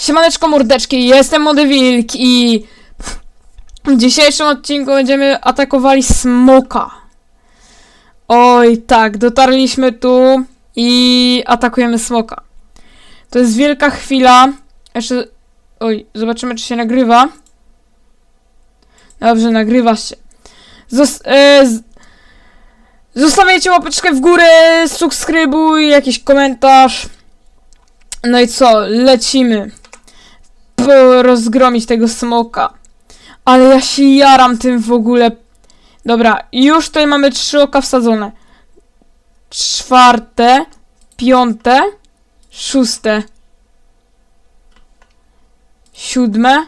Siemaneczko mordeczki, jestem Młody Wilk i w dzisiejszym odcinku będziemy atakowali smoka. Oj tak, dotarliśmy tu i atakujemy smoka. To jest wielka chwila. Jeszcze, oj, zobaczymy czy się nagrywa. Dobrze, nagrywa się. Zos e, Zostawiajcie łapeczkę w górę, subskrybuj, jakiś komentarz. No i co, lecimy. Rozgromić tego smoka. Ale ja się jaram tym w ogóle. Dobra, już tutaj mamy trzy oka wsadzone. Czwarte, piąte, szóste, siódme,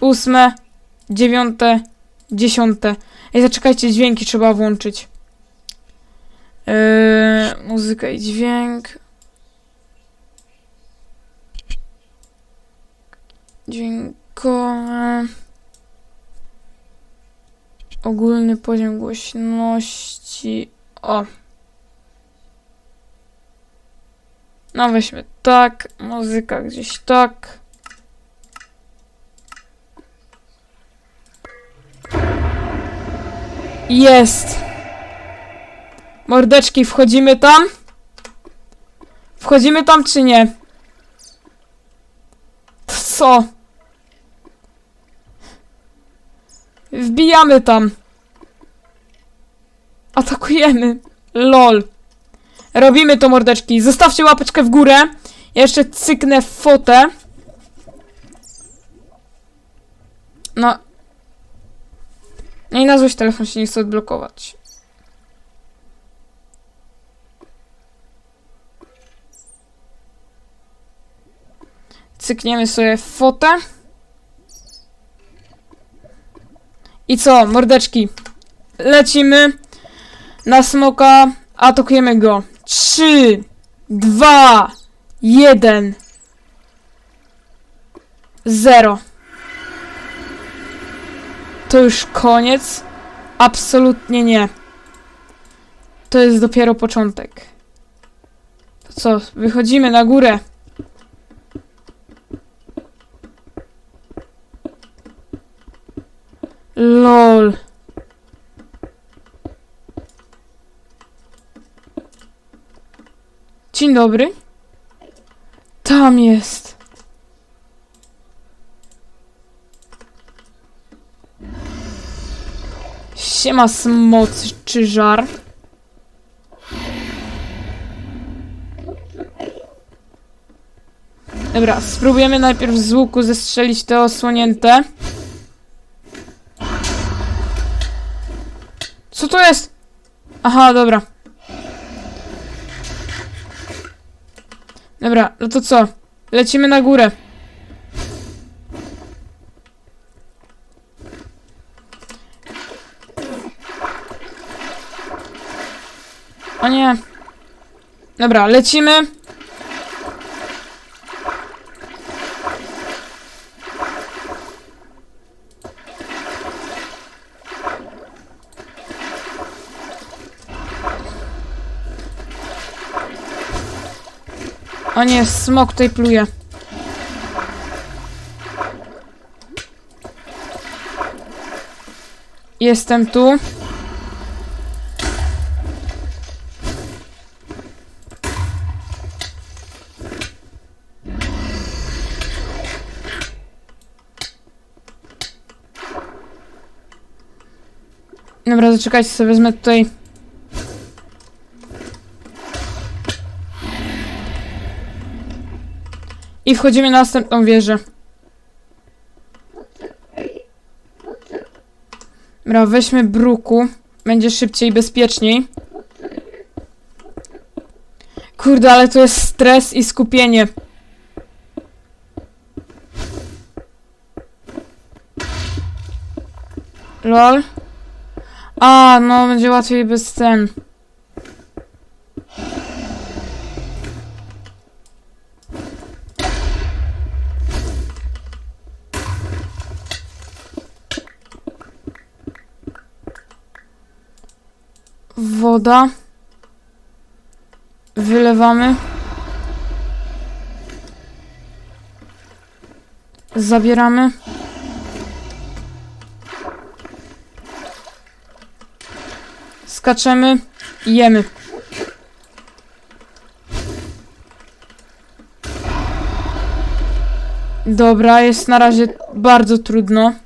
ósme, dziewiąte, dziesiąte. Ej, zaczekajcie, dźwięki trzeba włączyć. Yy, muzyka i dźwięk. Dźwiękowe. Ogólny poziom głośności. O. No weźmy tak. Muzyka gdzieś tak. Jest. Mordeczki, wchodzimy tam? Wchodzimy tam czy nie? Co? Wbijamy tam. Atakujemy. LOL. Robimy to, mordeczki. Zostawcie łapeczkę w górę. Ja jeszcze cyknę fotę. No. No i na złość telefon się nie chce odblokować. Cykniemy sobie fotę. I co, mordeczki? Lecimy na smoka, atakujemy go. 3, 2, 1, 0. To już koniec? Absolutnie nie. To jest dopiero początek. To co, wychodzimy na górę. LOL. Dzień dobry. Tam jest. Siema smoc czy żar. Dobra, spróbujemy najpierw z łuku zestrzelić te osłonięte. Co to jest? Aha, dobra. Dobra, no to co? Lecimy na górę. O nie. Dobra, lecimy. Nie, smok tutaj pluje. Jestem tu. Dobra, zaczekajcie sobie, wezmę tutaj I wchodzimy na następną wieżę. Dobra, weźmy bruku. Będzie szybciej i bezpieczniej. Kurde, ale to jest stres i skupienie. Lol. A, no będzie łatwiej bez ten. Woda. Wylewamy. Zabieramy. Skaczemy i jemy. Dobra, jest na razie bardzo trudno.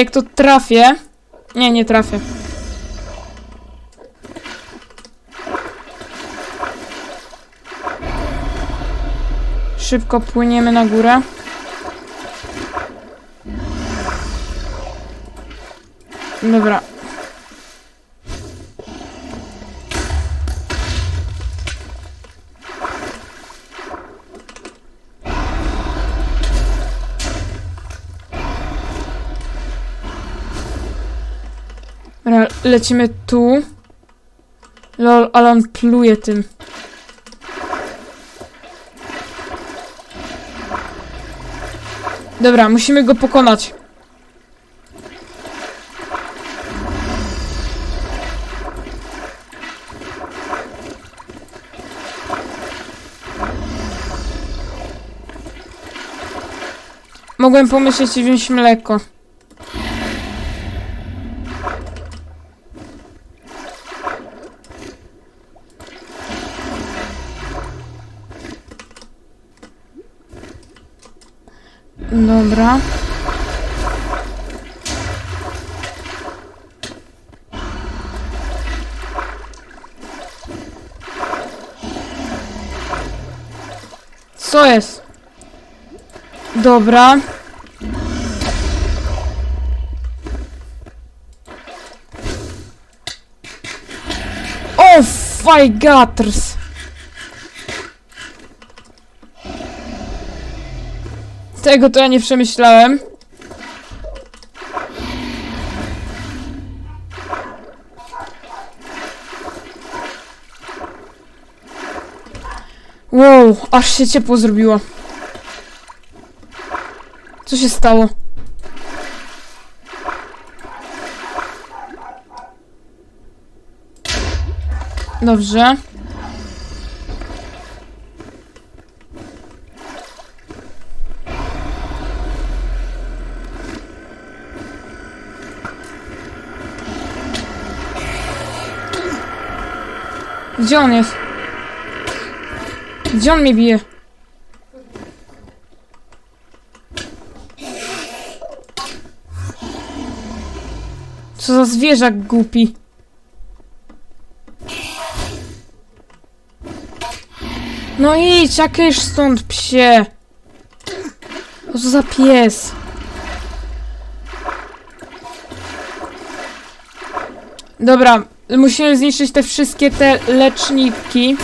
Jak to trafię? Nie, nie trafię. Szybko płyniemy na górę. Dobra. Dobra, lecimy tu. Lol, ale on pluje tym. Dobra, musimy go pokonać. Mogłem pomyśleć i wziąć mleko. Dobra. Co jest? Dobra. O, fajgatrs. Tego to ja nie przemyślałem. Wow, aż się ciepło zrobiło. Co się stało? Dobrze. Gdzie on jest? Gdzie on mnie bije? Co za zwierzak głupi. No idź, jakieś stąd psie. Co za pies? Dobra, musimy zniszczyć te wszystkie te leczniki.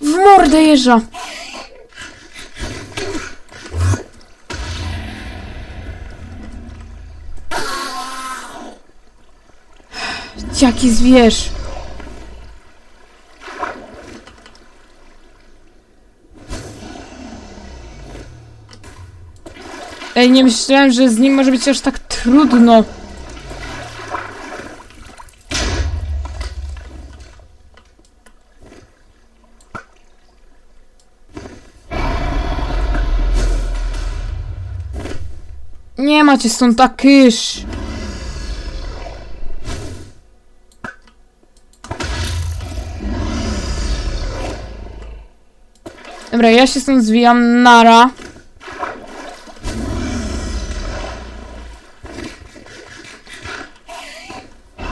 W mordę jeża! Jaki zwierz! Ej, nie myślałem, że z nim może być aż tak trudno. Nie macie stąd tak Dobra, ja się stąd zwijam. Nara.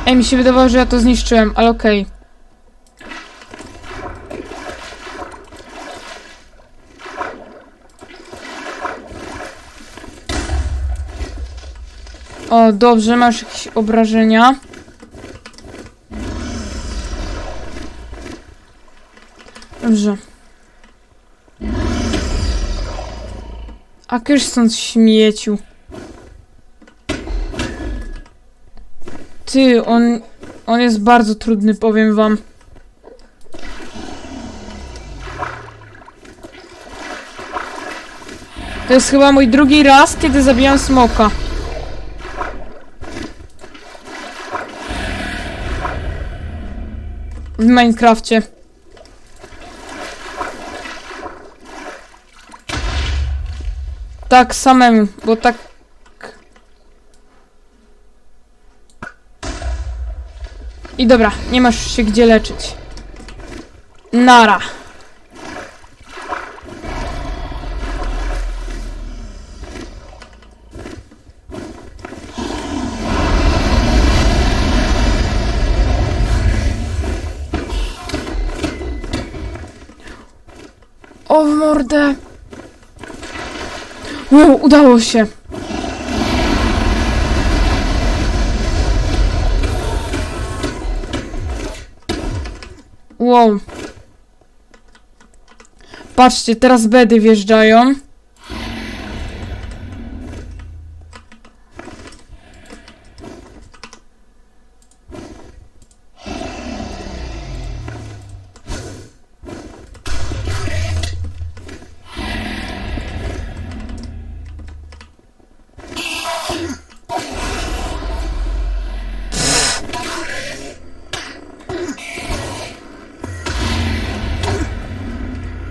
Ej, mi się wydawało, że ja to zniszczyłem, ale okej. O, dobrze, masz jakieś obrażenia. Dobrze. A już stąd śmieciu. Ty, on... On jest bardzo trudny, powiem wam. To jest chyba mój drugi raz, kiedy zabijam smoka. W Minecrafcie. Tak samemu, bo tak... I dobra, nie masz się gdzie leczyć. Nara. O mordę. Wow, udało się. Wow. Patrzcie, teraz bedy wjeżdżają.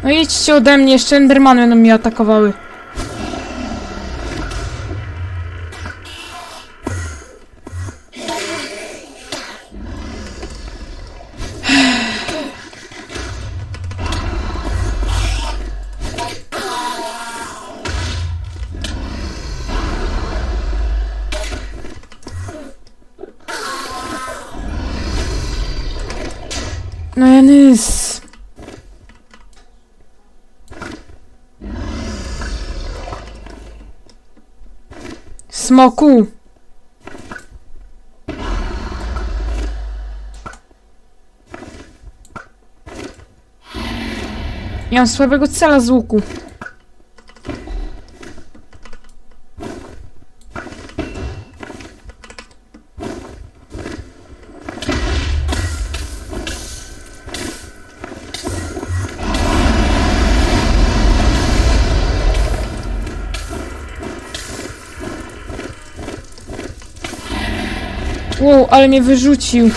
No idźcie ode mnie, jeszcze Endermany będą mnie atakowały. Smoku! Ja mam słabego cela z łuku. Mnie wyrzucił.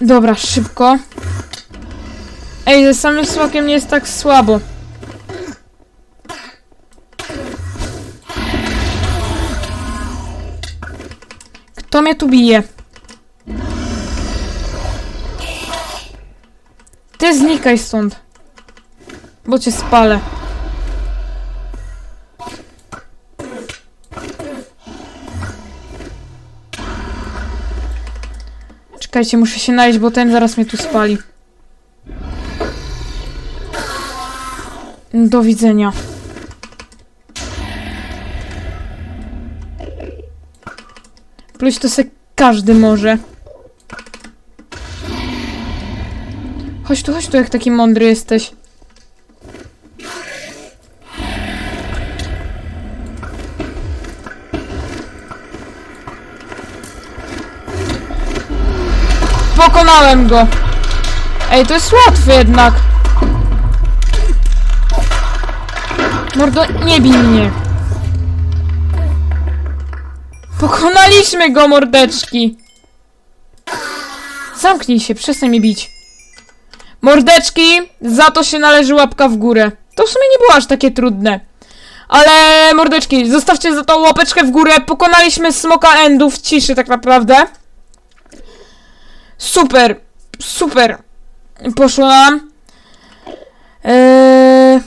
Dobra, szybko. Ej, ze samym smokiem nie jest tak słabo. Kto mnie tu bije? Ty znikaj stąd. Bo cię spalę. Czekajcie, muszę się najeść, bo ten zaraz mnie tu spali. Do widzenia. Pluć to se każdy może. Chodź tu, chodź tu, jak taki mądry jesteś. Pokonałem go. Ej, to jest łatwe jednak. Mordo, nie bij mnie. Pokonaliśmy go, mordeczki! Zamknij się, przestań mnie bić. Mordeczki, za to się należy łapka w górę. To w sumie nie było aż takie trudne. Ale mordeczki, zostawcie za to łapeczkę w górę. Pokonaliśmy smoka endu w ciszy tak naprawdę. Super, super. Poszło nam. Eee...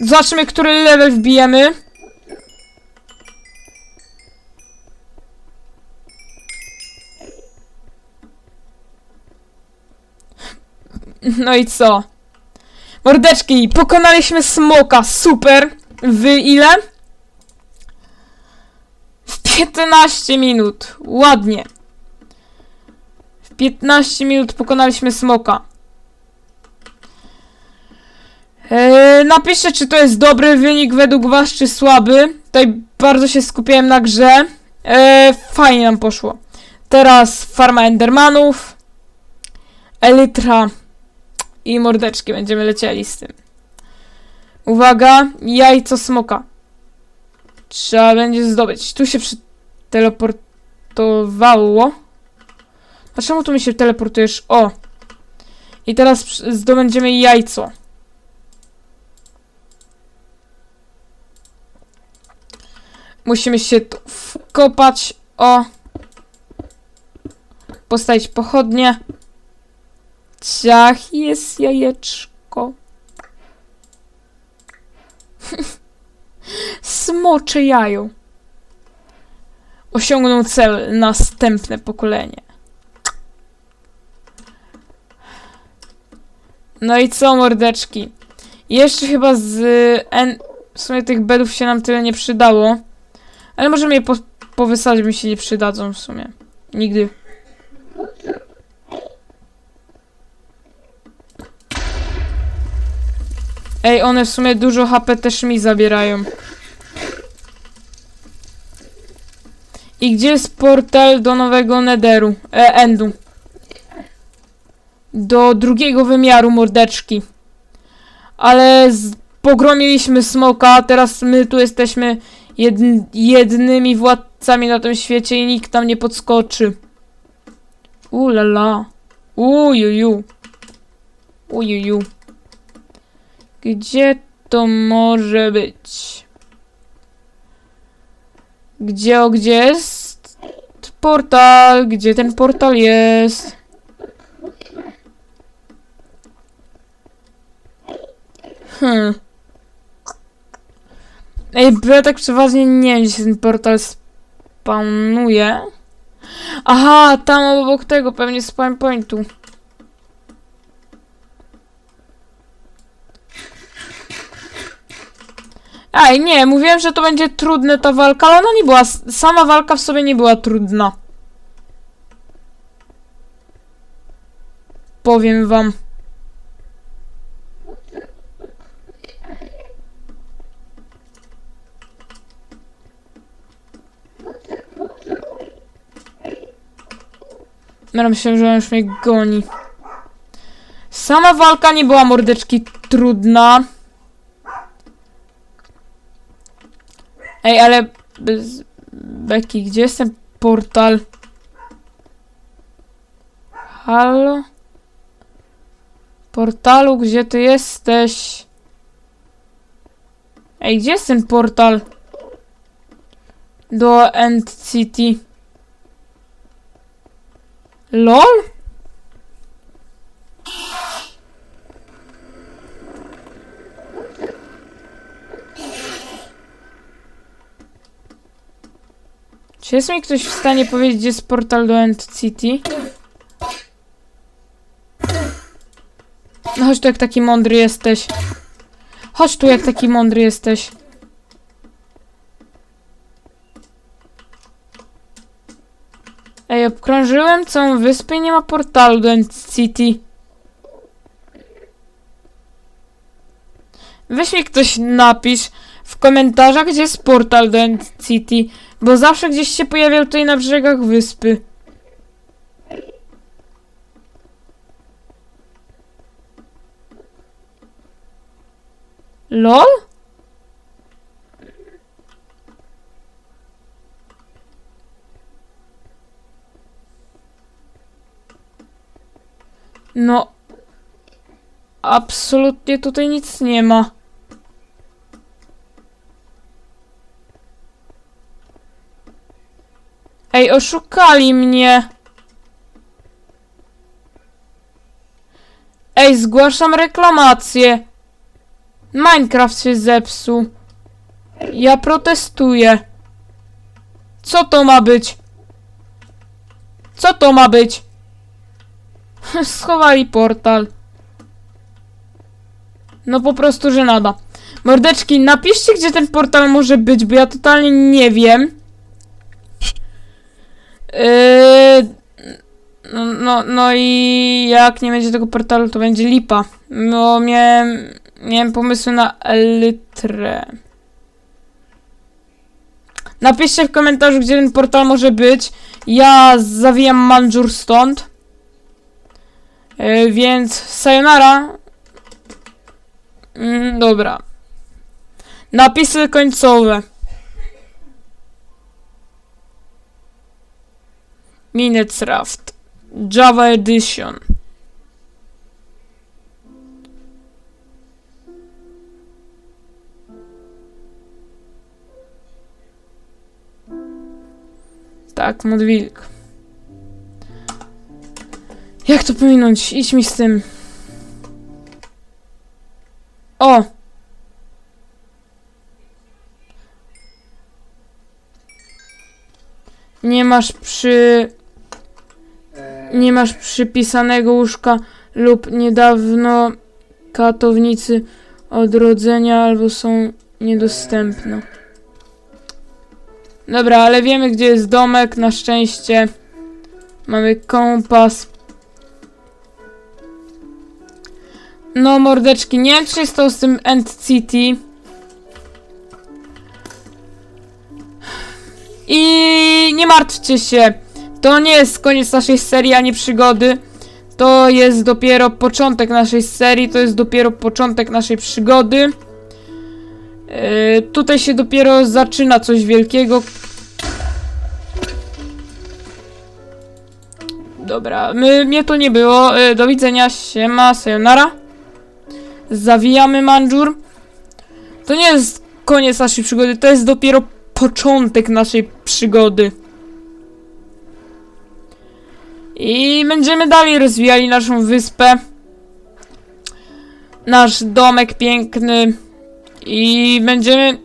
Zobaczmy, który level wbijemy. No i co? Mordeczki, pokonaliśmy smoka, super! W ile? W 15 minut, ładnie. W 15 minut pokonaliśmy smoka. Eee, napiszcie, czy to jest dobry wynik według was, czy słaby. Tutaj bardzo się skupiłem na grze. Eee, fajnie nam poszło. Teraz farma Endermanów. Elytra. I mordeczki będziemy lecieli z tym. Uwaga, jajco smoka. Trzeba będzie zdobyć. Tu się przeteleportowało. A czemu tu mi się teleportujesz? O! I teraz zdobędziemy jajco. Musimy się tu wkopać. O! Postawić pochodnie. Ciach, jest jajeczko. Smocze jajo. Osiągnął cel następne pokolenie. No i co, mordeczki? Jeszcze chyba z N... W sumie tych bedów się nam tyle nie przydało. Ale możemy je po powysadzić, mi się nie przydadzą w sumie. Nigdy. Ej, one w sumie dużo HP też mi zabierają. I gdzie jest portal do nowego Netheru? E, Endu. Do drugiego wymiaru mordeczki. Ale z, pogromiliśmy smoka, teraz my tu jesteśmy jedn, jednymi władcami na tym świecie i nikt tam nie podskoczy. Ulala. Ujuju. Ujuju. Gdzie to może być? Gdzie, o gdzie jest portal? Gdzie ten portal jest? Hmm. Ej, bo ja tak przeważnie nie wiem, gdzie ten portal spawnuje. Aha, tam obok tego pewnie spawn pointu. Ej, nie, mówiłem, że to będzie trudne ta walka, ale ona nie była. Sama walka w sobie nie była trudna. Powiem wam. No myślę, że on już mnie goni. Sama walka nie była mordeczki trudna. Ej, ale bez... Becky, gdzie jest ten portal? Halo? Portalu, gdzie ty jesteś? Ej, gdzie jest ten portal? Do End City. LOL? Czy jest mi ktoś w stanie powiedzieć, gdzie jest portal do End City? No chodź tu jak taki mądry jesteś. Chodź tu jak taki mądry jesteś. Ej, obkrążyłem całą wyspę i nie ma portalu do End City. Weź mi ktoś napisz w komentarzach, gdzie jest portal do End City, bo zawsze gdzieś się pojawiał tutaj na brzegach wyspy. LOL? No. Absolutnie tutaj nic nie ma. Ej, oszukali mnie. Ej, zgłaszam reklamację. Minecraft się zepsuł. Ja protestuję. Co to ma być? Co to ma być? Schowali portal. No po prostu żenada. Mordeczki, napiszcie, gdzie ten portal może być, bo ja totalnie nie wiem. Yy, No, no, no i jak nie będzie tego portalu, to będzie lipa. No, miałem, miałem pomysły na elytrę. Napiszcie w komentarzu, gdzie ten portal może być. Ja zawijam manżur stąd. E, więc sayonara. Mm, dobra. Napisy końcowe. Minecraft. Java Edition. Tak, modwilk. Jak to pominąć? Idź mi z tym. O! Nie masz przy... Nie masz przypisanego łóżka lub niedawno katownicy odrodzenia albo są niedostępne. Dobra, ale wiemy gdzie jest domek, na szczęście. Mamy kompas. No mordeczki, nie wiem czy jest to z tym End City. I nie martwcie się. To nie jest koniec naszej serii ani przygody. To jest dopiero początek naszej serii, to jest dopiero początek naszej przygody. Yy, tutaj się dopiero zaczyna coś wielkiego. Dobra, my, mnie to nie było. Yy, do widzenia, siema, sayonara. Zawijamy manżur. To nie jest koniec naszej przygody, to jest dopiero początek naszej przygody. I będziemy dalej rozwijali naszą wyspę. Nasz domek piękny. I będziemy.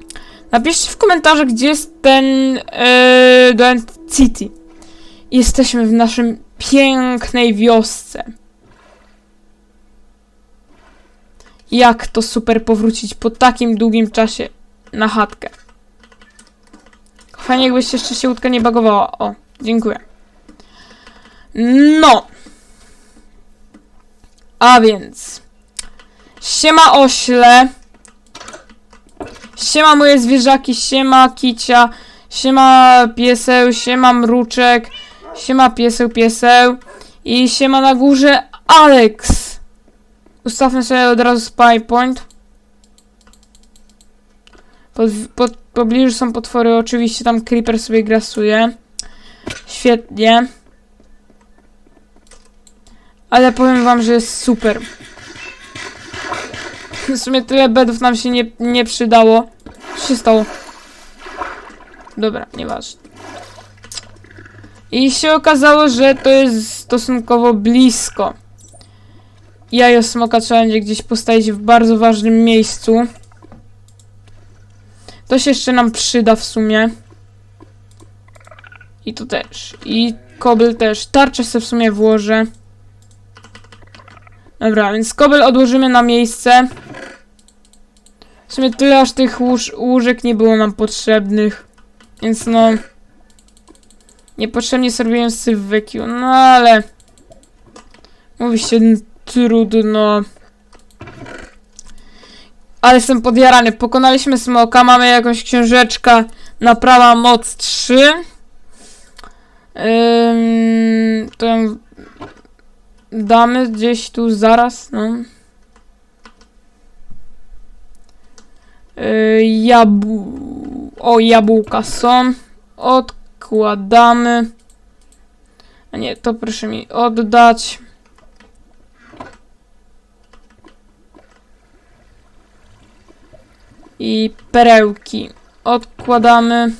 Napiszcie w komentarzach, gdzie jest ten yy, City. Jesteśmy w naszym pięknej wiosce. Jak to super powrócić po takim długim czasie na chatkę. Fajnie jakbyś jeszcze się łódka nie bagowała. O, dziękuję. No. A więc. Siema ośle. Siema moje zwierzaki, siema kicia, siema pieseł, siema mruczek, siema pieseł, pieseł i siema na górze Alex. Ustawmy sobie od razu spy point. Pod, pod, pobliżu są potwory, oczywiście tam creeper sobie grasuje. Świetnie. Ale powiem wam, że jest super. W sumie tyle bedów nam się nie, nie przydało. Co się stało? Dobra, nieważne. I się okazało, że to jest stosunkowo blisko. Jajo smoka trzeba będzie gdzieś postawić w bardzo ważnym miejscu. To się jeszcze nam przyda w sumie. I tu też. I kobyl też. Tarczę sobie w sumie włożę. Dobra, więc kobyl odłożymy na miejsce. W sumie tyle aż tych łóż, łóżek nie było nam potrzebnych. Więc no... Niepotrzebnie zrobiłem sylwekiu, no ale... Mówi się trudno. Ale jestem podjarany. Pokonaliśmy smoka, mamy jakąś książeczkę Naprawa moc 3. Ym, to damy gdzieś tu zaraz, no. Yy. O, jabłka są. Odkładamy. A nie, to proszę mi oddać. I perełki odkładamy.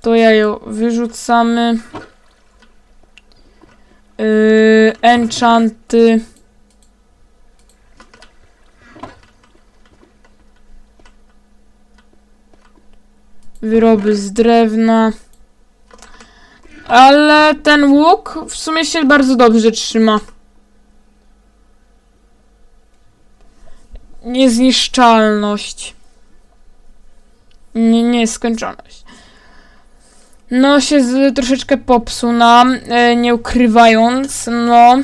To jajo wyrzucamy. Yy, enchanty. Wyroby z drewna. Ale ten łuk w sumie się bardzo dobrze trzyma. Niezniszczalność. Nie, nieskończoność. No, się z, troszeczkę popsuł nam, e, nie ukrywając, no.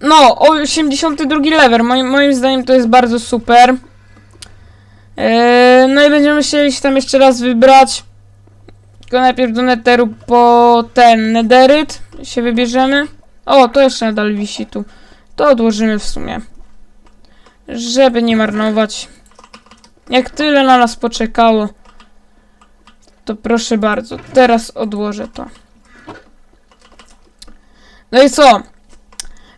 No, 82 level, moim, moim zdaniem to jest bardzo super. E, no i będziemy chcieli się tam jeszcze raz wybrać. Tylko najpierw do netheru po ten nederyt się wybierzemy. O, to jeszcze nadal wisi tu. To odłożymy w sumie. Żeby nie marnować. Jak tyle na nas poczekało, to proszę bardzo, teraz odłożę to. No i co?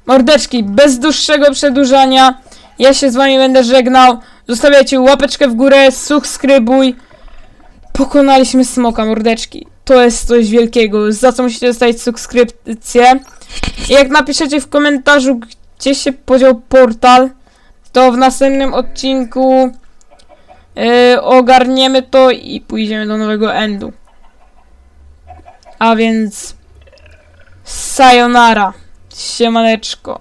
Mordeczki, bez dłuższego przedłużania, ja się z wami będę żegnał. Zostawiajcie łapeczkę w górę, subskrybuj. Pokonaliśmy smoka, mordeczki. To jest coś wielkiego, za co musicie zostawić subskrypcję. I jak napiszecie w komentarzu, gdzie się podział portal, to w następnym odcinku Yy, ogarniemy to i pójdziemy do nowego endu. A więc sayonara. Siemaneczko.